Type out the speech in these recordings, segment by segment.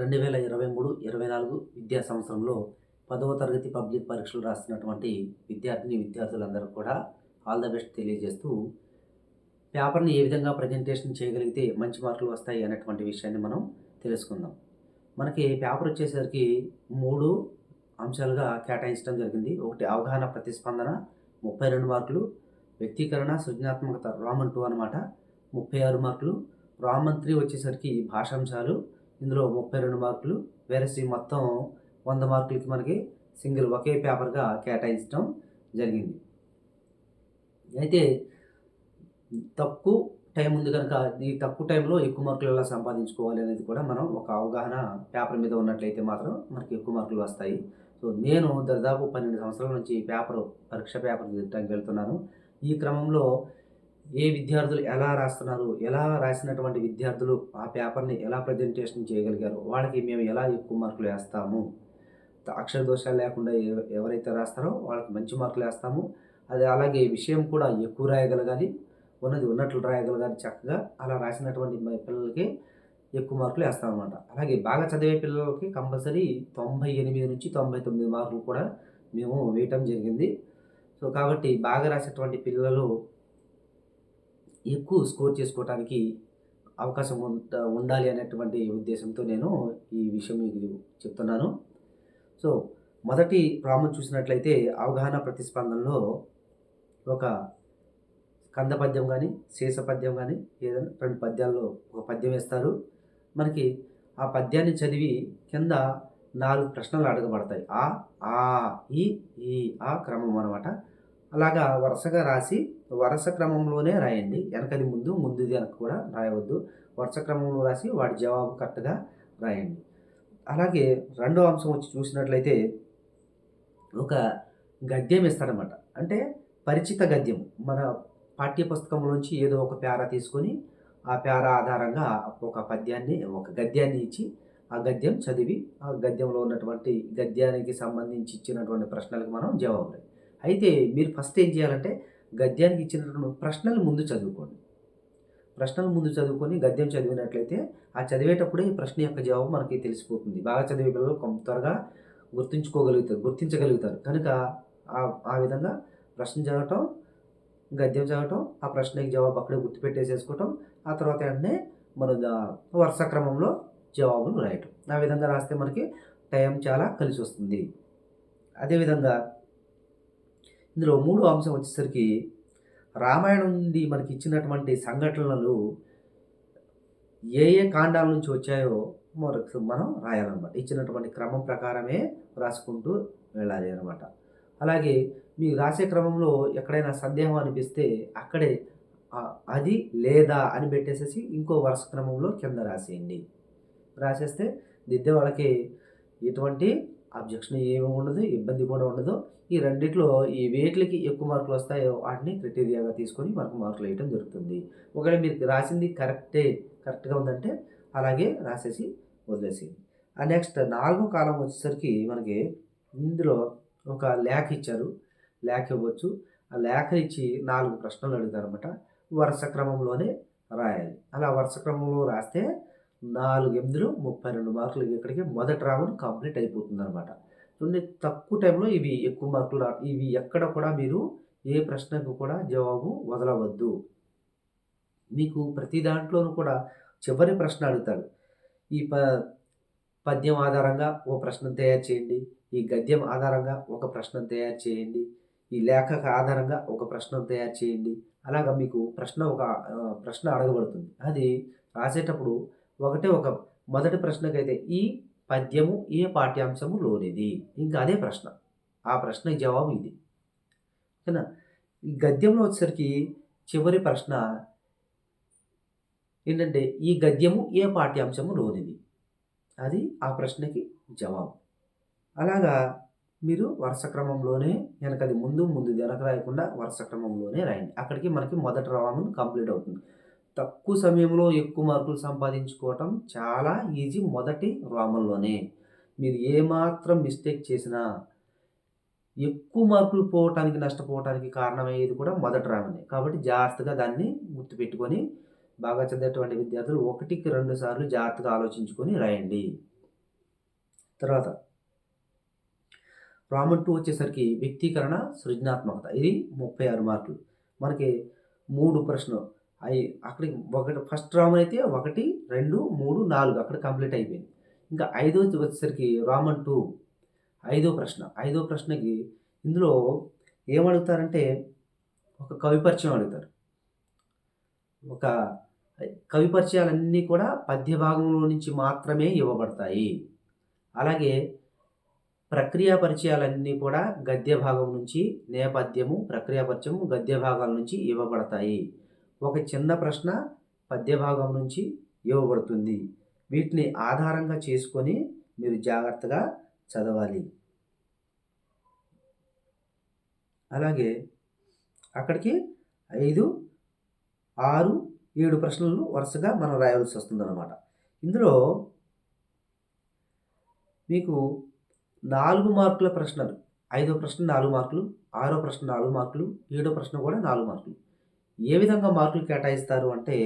రెండు వేల ఇరవై మూడు ఇరవై నాలుగు విద్యా సంవత్సరంలో పదవ తరగతి పబ్లిక్ పరీక్షలు రాస్తున్నటువంటి విద్యార్థిని విద్యార్థులందరూ కూడా ఆల్ ద బెస్ట్ తెలియజేస్తూ పేపర్ని ఏ విధంగా ప్రజెంటేషన్ చేయగలిగితే మంచి మార్కులు వస్తాయి అనేటువంటి విషయాన్ని మనం తెలుసుకుందాం. మనకి పేపర్ వచ్చేసరికి మూడు అంశాలుగా కేటాయించడం జరిగింది. ఒకటి అవగాహన ప్రతిస్పందన ముప్పై రెండు మార్కులు వ్యక్తీకరణ సృజనాత్మకత రామన్ టూ అనమాట ముప్పై ఆరు మార్కులు. రామన్ త్రీ వచ్చేసరికి భాషాంశాలు ఇందులో ముప్పై రెండు మార్కులు వేరసి మొత్తం వంద మార్కులకి మనకి సింగిల్ ఒకే పేపర్గా కేటాయించడం జరిగింది. అయితే తక్కువ టైం ఉంది కనుక ఈ తక్కువ టైంలో ఎక్కువ మార్కులు ఎలా సంపాదించుకోవాలి అనేది కూడా మనం ఒక అవగాహన పేపర్ మీద ఉన్నట్లయితే మాత్రం మనకి ఎక్కువ మార్కులు వస్తాయి. సో నేను దాదాపు పన్నెండు సంవత్సరాల నుంచి పేపర్ పరీక్ష పేపర్ దిద్దడానికి వెళ్తున్నాను. ఈ క్రమంలో ఏ విద్యార్థులు ఎలా రాస్తున్నారు ఎలా రాసినటువంటి విద్యార్థులు ఆ పేపర్ని ఎలా ప్రజెంటేషన్ చేయగలిగారు వాళ్ళకి మేము ఎలా ఎక్కువ మార్కులు వేస్తాము? అక్షర దోషాలు లేకుండా ఎవరైతే రాస్తారో వాళ్ళకి మంచి మార్కులు వేస్తాము. అది అలాగే విషయం కూడా ఎక్కువ రాయగలగాలి ఉన్నది ఉన్నట్లు రాయగలగాలి చక్కగా. అలా రాసినటువంటి పిల్లలకి ఎక్కువ మార్కులు వేస్తాం అనమాట అలాగే బాగా చదివే పిల్లలకి కంపల్సరీ తొంభై ఎనిమిది నుంచి తొంభై తొమ్మిది మార్కులు కూడా మేము వేయటం జరిగింది. సో కాబట్టి బాగా రాసేటువంటి పిల్లలు ఎక్కువ స్కోర్ చేసుకోవడానికి అవకాశం ఉండాలి అనేటువంటి ఉద్దేశంతో నేను ఈ విషయం మీకు చెప్తున్నాను. సో మొదటి ప్రాముఖ్యం చూసినట్లయితే అవగాహన ప్రతిస్పందనలో ఒక కంద పద్యం కానీ శేష పద్యం కానీ ఏదైనా రెండు పద్యాల్లో ఒక పద్యం వేస్తారు. మనకి ఆ పద్యాన్ని చదివి కింద నాలుగు ప్రశ్నలు అడగబడతాయి. ఆ ఆ ఈ ఈ ఆ క్రమం అనమాట. అలాగా వరుసగా రాసి వరుస క్రమంలోనే రాయండి. వెనకది ముందు ముందుది వెనక కూడా రాయవద్దు. వరుస క్రమంలో రాసి వాటి జవాబు కరెక్ట్గా రాయండి. అలాగే రెండో అంశం వచ్చి చూసినట్లయితే ఒక గద్యం ఇస్తారనమాట అంటే పరిచిత గద్యం. మన పాఠ్య పుస్తకంలోంచి ఏదో ఒక పేర తీసుకొని ఆ పేర ఆధారంగా ఒక పద్యాన్ని ఒక గద్యాన్ని ఇచ్చి ఆ గద్యం చదివి ఆ గద్యంలో ఉన్నటువంటి గద్యానికి సంబంధించి ఇచ్చినటువంటి ప్రశ్నలకు మనం జవాబు అయితే మీరు ఫస్ట్ ఏం చేయాలంటే గద్యానికి ఇచ్చినటువంటి ప్రశ్నలు ముందు చదువుకోండి. ప్రశ్నలు ముందు చదువుకొని గద్యం చదివినట్లయితే ఆ చదివేటప్పుడే ఈ ప్రశ్న యొక్క జవాబు మనకి తెలిసిపోతుంది. బాగా చదివే పిల్లలు కొంత త్వరగా గుర్తుంచుకోగలుగుతారు గుర్తించగలుగుతారు. కనుక ఆ విధంగా ప్రశ్న చదవటం గద్యం చదవటం ఆ ప్రశ్నకి జవాబు అక్కడే గుర్తుపెట్టేసేసుకోవటం ఆ తర్వాత వెంటనే మన వరుస క్రమంలో జవాబులు రాయటం. ఆ విధంగా రాస్తే మనకి టైం చాలా కలిసి వస్తుంది అదేవిధంగా ఇందులో మూడో అంశం వచ్చేసరికి రామాయణం నుండి మనకి ఇచ్చినటువంటి సంఘటనలు ఏ ఏ కాండాల నుంచి వచ్చాయో మరొక మనం రాయాలన్నమాట. ఇచ్చినటువంటి క్రమం ప్రకారమే రాసుకుంటూ వెళ్ళాలి అనమాట అలాగే మీరు రాసే క్రమంలో ఎక్కడైనా సందేహం అనిపిస్తే అక్కడే అది లేదా అని పెట్టేసేసి ఇంకో వరుస క్రమంలో కింద రాసేయండి. రాసేస్తే దిద్దే వాళ్ళకి ఎటువంటి అబ్జెక్షన్ ఏమి ఉండదు ఇబ్బంది కూడా ఉండదు. ఈ రెండిట్లో ఈ వేట్లకి ఎక్కువ మార్కులు వస్తాయో వాటిని క్రైటీరియాగా తీసుకొని మనకు మార్కులు వేయటం జరుగుతుంది. ఒకవేళ మీరు రాసింది కరెక్టే కరెక్ట్గా ఉందంటే అలాగే రాసేసి వదిలేసేయండి ఆ నెక్స్ట్ నాలుగో కాలం వచ్చేసరికి మనకి ఇందులో ఒక లేఖ ఇచ్చారు. లేఖ ఇవ్వచ్చు. ఆ లేఖ ఇచ్చి నాలుగు ప్రశ్నలు అడుగుతారు అనమాట వరుస క్రమంలోనే రాయాలి. అలా వరుస క్రమంలో రాస్తే నాలుగు ఎనిమిదిలో ముప్పై రెండు మార్కులు ఇక్కడికి మొదటి రావడం కంప్లీట్ అయిపోతుంది అనమాట చూడండి తక్కువ టైంలో ఇవి ఎక్కువ మార్కులు ఇవి ఎక్కడ కూడా మీరు ఏ ప్రశ్నకు కూడా జవాబు వదలవద్దు. మీకు ప్రతి దాంట్లోనూ కూడా చివరి ప్రశ్న అడుగుతాడు ఈ ప పద్యం ఆధారంగా ఓ ప్రశ్న తయారు చేయండి ఈ గద్యం ఆధారంగా ఒక ప్రశ్న తయారు చేయండి ఈ లేఖక ఆధారంగా ఒక ప్రశ్న తయారు చేయండి. అలాగా మీకు ప్రశ్న ఒక ప్రశ్న అడగబడుతుంది. అది రాసేటప్పుడు ఒకటే ఒక మొదటి ప్రశ్నకైతే ఈ పద్యము ఏ పాఠ్యాంశము లోనిది. ఇంకా అదే ప్రశ్న. ఆ ప్రశ్నకి జవాబు ఇది. ఓకేనా? ఈ గద్యంలో వచ్చేసరికి చివరి ప్రశ్న ఏంటంటే ఈ గద్యము ఏ పాఠ్యాంశము లోనిది. అది ఆ ప్రశ్నకి జవాబు. అలాగా మీరు వరుస క్రమంలోనే వెనకది ముందు ముందు వెనక రాయకుండా వరుస క్రమంలోనే రాయండి. అక్కడికి మనకి మొదటి రవామం కంప్లీట్ అవుతుంది. తక్కువ సమయంలో ఎక్కువ మార్కులు సంపాదించుకోవటం చాలా ఈజీ మొదటి రోమంలోనే మీరు ఏమాత్రం మిస్టేక్ చేసినా ఎక్కువ మార్కులు పోవటానికి నష్టపోవటానికి కారణమయ్యేది కూడా మొదటి రామనే. కాబట్టి జాగ్రత్తగా దాన్ని గుర్తుపెట్టుకొని బాగా చదివేటువంటి విద్యార్థులు ఒకటికి రెండు సార్లు జాగ్రత్తగా ఆలోచించుకొని రాయండి. తర్వాత రామన్ టూ వచ్చేసరికి వ్యక్తీకరణ సృజనాత్మకత. ఇది ముప్పై ఆరు మార్కులు. మనకి మూడు ప్రశ్నలు. అవి అక్కడికి ఒకటి ఫస్ట్ రామన్ అయితే ఒకటి రెండు మూడు నాలుగు అక్కడ కంప్లీట్ అయిపోయింది. ఇంకా ఐదో వచ్చేసరికి రామన్ టూ ఐదో ప్రశ్న. ఐదో ప్రశ్నకి ఇందులో ఏమడుగుతారంటే ఒక కవి పరిచయం అడుగుతారు. ఒక కవి పరిచయాలన్నీ కూడా పద్య భాగంలో నుంచి మాత్రమే ఇవ్వబడతాయి. అలాగే ప్రక్రియ పరిచయాలన్నీ కూడా గద్య భాగం నుంచి నేపథ్యము ప్రక్రియ పరిచయము గద్య భాగాల నుంచి ఇవ్వబడతాయి. ఒక చిన్న ప్రశ్న పద్య భాగం నుంచి ఇవ్వబడుతుంది. వీటిని ఆధారంగా చేసుకొని మీరు జాగ్రత్తగా చదవాలి. అలాగే అక్కడికి ఐదు ఆరు ఏడు ప్రశ్నలను వరుసగా మనం రాయవలసి వస్తుందన్నమాట. ఇందులో మీకు నాలుగు మార్కుల ప్రశ్నలు ఐదో ప్రశ్న నాలుగు మార్కులు ఆరో ప్రశ్న నాలుగు మార్కులు ఏడో ప్రశ్న కూడా నాలుగు మార్కులు. ఏ విధంగా మార్కులు కేటాయిస్తారు అంటే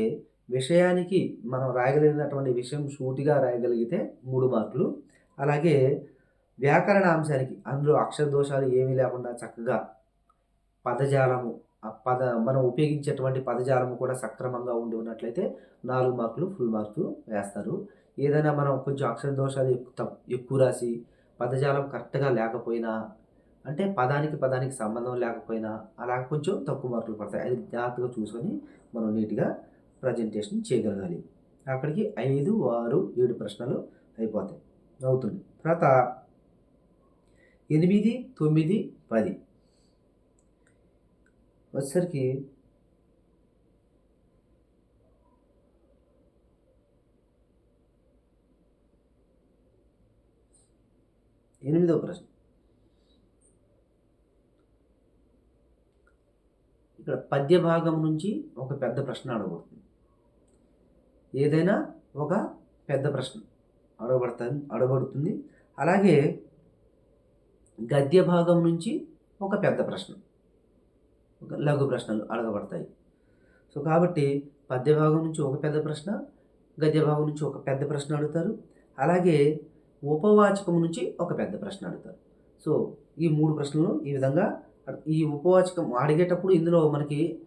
విషయానికి మనం రాయగలిగినటువంటి విషయం సూటిగా రాయగలిగితే మూడు మార్కులు. అలాగే వ్యాకరణ అంశానికి అందులో అక్షర దోషాలు ఏమీ లేకుండా చక్కగా పదజాలము ఆ పద మనం ఉపయోగించేటువంటి పదజాలము కూడా సక్రమంగా ఉండి ఉన్నట్లయితే నాలుగు మార్కులు ఫుల్ మార్కులు వేస్తారు. ఏదైనా మనం కొంచెం అక్షర దోషాలు ఎక్కువ ఎక్కువ రాసి పదజాలం కరెక్ట్గా లేకపోయినా అంటే పదానికి పదానికి సంబంధం లేకపోయినా అలా కొంచెం తక్కువ మార్కులు పడతాయి. అది జాగ్రత్తగా చూసుకొని మనం నీట్గా ప్రజెంటేషన్ చేయగలగాలి. అక్కడికి ఐదు ఆరు ఏడు ప్రశ్నలు అయిపోతాయి. అవుతుంది. తర్వాత ఎనిమిది తొమ్మిది పది. వచ్చేసరికి ఎనిమిదో ప్రశ్న. ఇక్కడ పద్య భాగం నుంచి ఒక పెద్ద ప్రశ్న అడగబడుతుంది. ఏదైనా ఒక పెద్ద ప్రశ్న అడగబడుతుంది అడగబడుతుంది. అలాగే గద్య భాగం నుంచి ఒక పెద్ద ప్రశ్న ఒక లఘు ప్రశ్నలు అడగబడతాయి. సో కాబట్టి పద్య భాగం నుంచి ఒక పెద్ద ప్రశ్న గద్య భాగం నుంచి ఒక పెద్ద ప్రశ్న అడుగుతారు. అలాగే ఉపవాచకం నుంచి ఒక పెద్ద ప్రశ్న అడుగుతారు. సో ఈ మూడు ప్రశ్నలు ఈ విధంగా ఈ ఉపవాచకం అడిగేటప్పుడు ఇందులో మనకి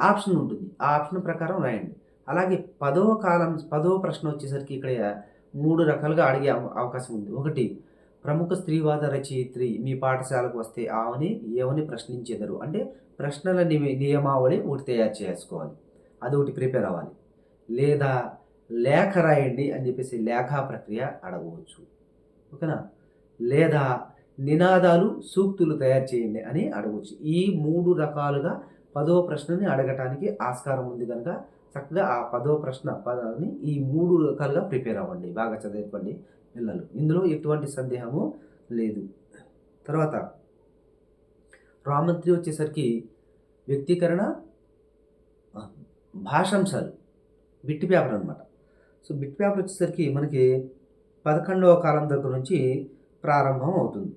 ఆప్షన్ ఉంటుంది. ఆ ఆప్షన్ ప్రకారం రాయండి. అలాగే పదవ కాలం పదవ ప్రశ్న వచ్చేసరికి ఇక్కడ మూడు రకాలుగా అడిగే అవకాశం ఉంది. ఒకటి ప్రముఖ స్త్రీవాద రచయిత్రి మీ పాఠశాలకు వస్తే ఆమెని ఏమని ప్రశ్నించేదరు? అంటే ప్రశ్నల నియమావళి ఒకటి తయారు చేసుకోవాలి. అది ఒకటి ప్రిపేర్ అవ్వాలి. లేదా లేఖ రాయండి అని చెప్పేసి లేఖా ప్రక్రియ అడగవచ్చు. ఓకేనా? లేదా నినాదాలు సూక్తులు తయారు చేయండి అని అడగవచ్చు ఈ మూడు రకాలుగా పదవ ప్రశ్నని అడగటానికి ఆస్కారం ఉంది కనుక చక్కగా ఆ పదవ ప్రశ్న పదాన్ని ఈ మూడు రకాలుగా ప్రిపేర్ అవ్వండి. బాగా చదివిపండి పిల్లలు. ఇందులో ఎటువంటి సందేహము లేదు. తర్వాత రామంత్రి వచ్చేసరికి వ్యక్తీకరణ భాషాంశాలు. బిట్ పేపర్ అనమాట సో బిట్ పేపర్ వచ్చేసరికి మనకి పదకొండవ కాలం దగ్గర నుంచి ప్రారంభం అవుతుంది.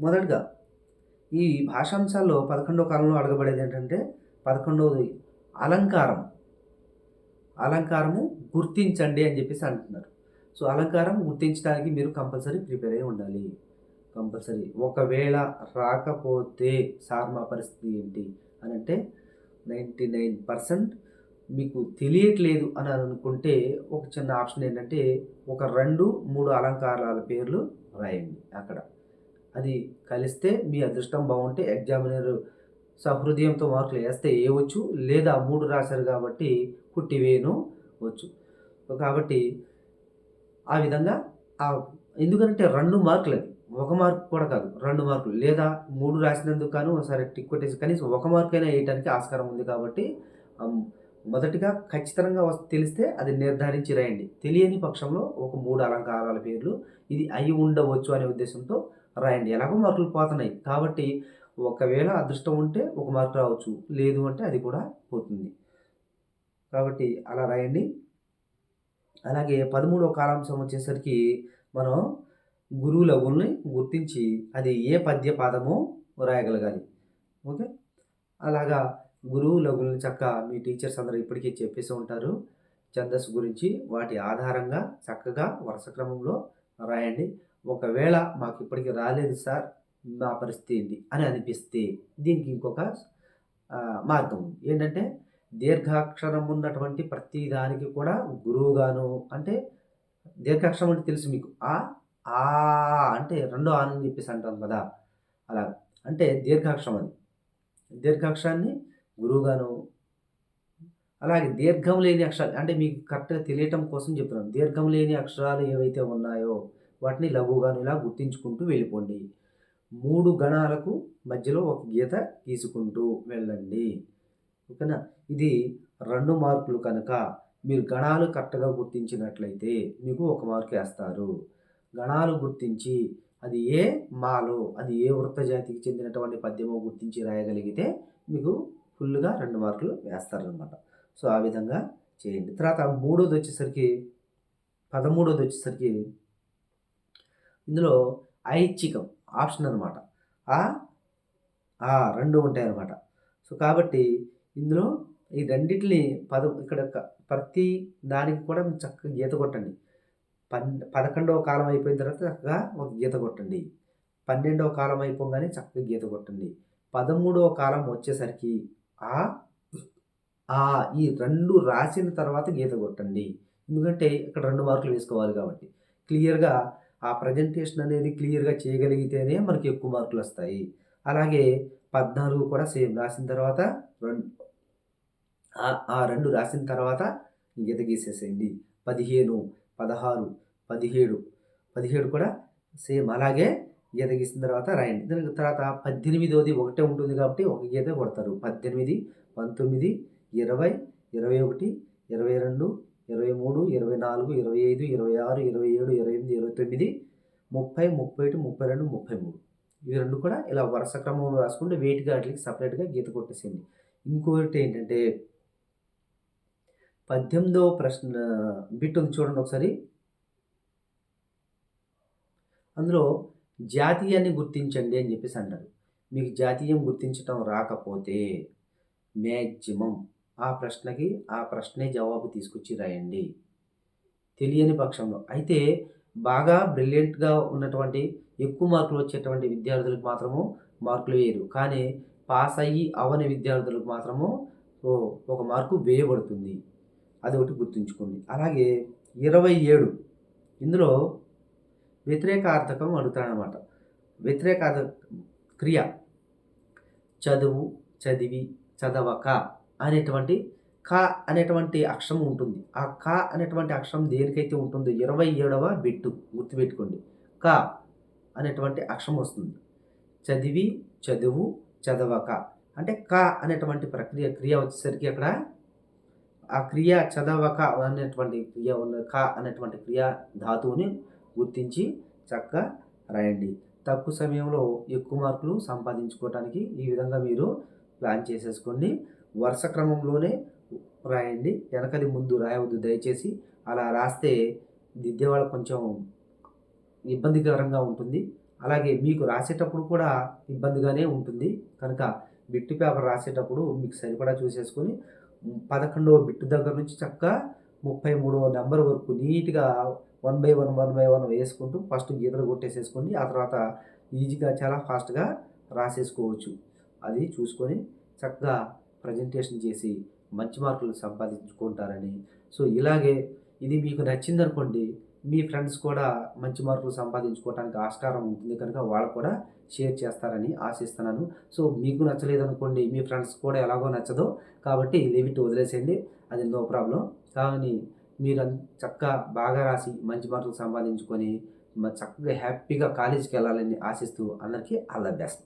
మొదటగా ఈ భాషాంశాల్లో పదకొండవ కాలంలో అడగబడేది ఏంటంటే పదకొండవది అలంకారం. అలంకారము గుర్తించండి అని చెప్పేసి అంటున్నారు. సో అలంకారం గుర్తించడానికి మీరు కంపల్సరీ ప్రిపేర్ అయి ఉండాలి. కంపల్సరీ. ఒకవేళ రాకపోతే సార్ మా పరిస్థితి ఏంటి అని అంటే నైంటీ నైన్ పర్సెంట్ మీకు తెలియట్లేదు అని అనుకుంటే ఒక చిన్న ఆప్షన్ ఏంటంటే ఒక రెండు మూడు అలంకారాల పేర్లు రాయండి అక్కడ. అది కలిస్తే మీ అదృష్టం బాగుంటే ఎగ్జామినర్ సహృదయంతో మార్కులు వేస్తే వేయవచ్చు లేదా మూడు రాశారు కాబట్టి పుట్టివేను వచ్చు. కాబట్టి ఆ విధంగా ఆ ఎందుకంటే రెండు మార్కులు అది. ఒక మార్క్ కూడా కాదు. రెండు మార్కులు. లేదా మూడు రాసినందుకు కాను సరే టిక్ కొట్టేసి కనీసం ఒక మార్క్ అయినా వేయడానికి ఆస్కారం ఉంది కాబట్టి మొదటిగా ఖచ్చితంగా తెలిస్తే అది నిర్ధారించి రాయండి. తెలియని పక్షంలో ఒక మూడు అలంకారాల పేర్లు ఇది అయి ఉండవచ్చు అనే ఉద్దేశంతో రాయండి. ఎలాగో మార్కులు పోతున్నాయి. కాబట్టి ఒకవేళ అదృష్టం ఉంటే ఒక మార్కు రావచ్చు. లేదు అంటే అది కూడా పోతుంది. కాబట్టి అలా రాయండి. అలాగే పదమూడవ కాలాంశం వచ్చేసరికి మనం గురువు లఘుల్ని గుర్తించి అది ఏ పద్య పాదమో రాయగలగాలి. ఓకే? అలాగా గురువు లఘుల్ని చక్క మీ టీచర్స్ అందరూ ఇప్పటికీ చెప్పేసి ఉంటారు. ఛందస్సు గురించి వాటి ఆధారంగా చక్కగా వరుస క్రమంలో రాయండి. ఒకవేళ మాకు ఇప్పటికి రాలేదు సార్ నా పరిస్థితి ఏంటి అని అనిపిస్తే దీనికి ఇంకొక మార్గం ఉంది. ఏంటంటే దీర్ఘాక్షరం ఉన్నటువంటి ప్రతి దానికి కూడా గురువుగాను అంటే దీర్ఘాక్షరం అంటే తెలుసు మీకు. ఆ ఆ అంటే రెండో ఆనని చెప్పేసి అంటాం కదా. అలా అంటే దీర్ఘాక్షరం అది దీర్ఘాక్షరాన్ని గురువుగాను అలాగే దీర్ఘం లేని అక్షరాలు అంటే మీకు కరెక్ట్గా తెలియటం కోసం చెప్తున్నాను. దీర్ఘం లేని అక్షరాలు ఏవైతే ఉన్నాయో వాటిని లఘువుగాను ఇలా గుర్తించుకుంటూ వెళ్ళిపోండి. మూడు గణాలకు మధ్యలో ఒక గీత గీసుకుంటూ వెళ్ళండి. ఓకేనా? ఇది రెండు మార్కులు కనుక మీరు గణాలు కరెక్ట్గా గుర్తించినట్లయితే మీకు ఒక మార్కు వేస్తారు. గణాలు గుర్తించి అది ఏ మాలో అది ఏ వృత్త జాతికి చెందినటువంటి పద్యమో గుర్తించి రాయగలిగితే మీకు ఫుల్గా రెండు మార్కులు వేస్తారనమాట సో ఆ విధంగా చేయండి. తర్వాత మూడోది వచ్చేసరికి పదమూడోది వచ్చేసరికి ఇందులో ఐచ్ఛికం ఆప్షన్ అనమాట ఆ ఆ రెండు ఉంటాయి అన్నమాట సో కాబట్టి ఇందులో ఈ రెండింటిని పద ఇక్కడ ప్రతి దానికి కూడా చక్కగా గీత కొట్టండి. పన్ పదకొండవ కాలం అయిపోయిన తర్వాత చక్కగా ఒక గీత కొట్టండి. పన్నెండవ కాలం అయిపోగానే చక్కగా గీత కొట్టండి. పదమూడవ కాలం వచ్చేసరికి ఆ ఆ ఈ రెండు రాసిన తర్వాత గీత కొట్టండి. ఎందుకంటే ఇక్కడ రెండు మార్కులు వేసుకోవాలి కాబట్టి. క్లియర్గా ఆ ప్రజెంటేషన్ అనేది క్లియర్గా చేయగలిగితేనే మనకి ఎక్కువ మార్కులు వస్తాయి. అలాగే పద్నాలుగు కూడా సేమ్ రాసిన తర్వాత రెండు ఆ- రెండు రాసిన తర్వాత గీత గీసేసేయండి. పదిహేను పదహారు పదిహేడు పదిహేడు కూడా సేమ్ అలాగే గీత గీసిన తర్వాత రాయండి. దాని తర్వాత పద్దెనిమిదోది ఒకటే ఉంటుంది కాబట్టి ఒక గీత కొడతారు. పద్దెనిమిది పంతొమ్మిది ఇరవై ఇరవై ఒకటి ఇరవై రెండు ఇరవై మూడు ఇరవై నాలుగు ఇరవై ఐదు ఇరవై ఆరు ఇరవై ఏడు ఇరవై ఎనిమిది ఇరవై తొమ్మిది ముప్పై ముప్పై ఒకటి ముప్పై రెండు ముప్పై మూడు ఇవి రెండు కూడా ఇలా వరుస క్రమంలో రాసుకుంటే వెయిట్ గార్డ్లకి సపరేట్గా గీత కొట్టేసింది ఇంకొకటి ఏంటంటే పద్దెనిమిదవ ప్రశ్న బిట్ ఉంది చూడండి ఒకసారి. అందులో జాతీయాన్ని గుర్తించండి అని చెప్పేసి అన్నారు మీకు జాతీయం గుర్తించటం రాకపోతే మ్యాక్సిమం ఆ ప్రశ్నకి ఆ ప్రశ్నే జవాబు తీసుకొచ్చి రాయండి. తెలియని పక్షంలో. అయితే బాగా బ్రిలియంట్గా ఉన్నటువంటి ఎక్కువ మార్కులు వచ్చేటువంటి విద్యార్థులకు మాత్రము మార్కులు వేయరు. కానీ పాస్ అయ్యి అవని విద్యార్థులకు మాత్రము ఒక మార్కు వేయబడుతుంది. అది ఒకటి గుర్తుంచుకోండి. అలాగే ఇరవై ఏడు. ఇందులో వ్యతిరేకార్థకం అడుగుతాడనమాట వ్యతిరేకార్థ క్రియ. చదువు చదివి చదవక. అనేటువంటి క అనేటువంటి అక్షరం ఉంటుంది. ఆ క అనేటువంటి అక్షరం దేనికైతే ఉంటుందో ఇరవై ఏడవ బిట్టు గుర్తుపెట్టుకోండి. క అనేటువంటి అక్షరం వస్తుంది. చదివి చదువు చదవక. అంటే క అనేటువంటి ప్రక్రియ క్రియ వచ్చేసరికి అక్కడ ఆ క్రియ చదవక అనేటువంటి క్రియ ఉన్న క అనేటువంటి క్రియ ధాతువుని గుర్తించి చక్కగా రాయండి. తక్కువ సమయంలో ఎక్కువ మార్కులు సంపాదించుకోవటానికి ఈ విధంగా మీరు ప్లాన్ చేసేసుకోండి. వరుస క్రమంలోనే రాయండి. వెనకది ముందు రాయవద్దు. దయచేసి అలా రాస్తే దిద్దే వాళ్ళకి కొంచెం ఇబ్బందికరంగా ఉంటుంది. అలాగే మీకు రాసేటప్పుడు కూడా ఇబ్బందిగానే ఉంటుంది. కనుక బిట్టు పేపర్ రాసేటప్పుడు మీకు సరిపడా చూసేసుకొని పదకొండవ బిట్టు దగ్గర నుంచి చక్కగా ముప్పై మూడవ నెంబర్ వరకు నీట్గా one by one one by one వేసుకుంటూ ఫస్ట్ గీతలు కొట్టేసేసుకోండి. ఆ తర్వాత ఈజీగా చాలా ఫాస్ట్గా రాసేసుకోవచ్చు. అది చూసుకొని చక్కగా ప్రజెంటేషన్ చేసి మంచి మార్కులు సంపాదించుకుంటారని. సో ఇలాగే ఇది మీకు నచ్చిందనుకోండి మీ ఫ్రెండ్స్ కూడా మంచి మార్కులు సంపాదించుకోవడానికి ఆస్కారం ఉంటుంది కనుక వాళ్ళు కూడా షేర్ చేస్తారని ఆశిస్తున్నాను. సో మీకు నచ్చలేదనుకోండి మీ ఫ్రెండ్స్ కూడా ఎలాగో నచ్చదో కాబట్టి లిమిట్ వదిలేసేయండి అది నో ప్రాబ్లం కానీ మీరు అన్- చక్కగా బాగా రాసి మంచి మార్కులు సంపాదించుకొని చక్కగా హ్యాపీగా కాలేజీకి వెళ్ళాలని ఆశిస్తూ అందరికీ ఆల్ ద బెస్ట్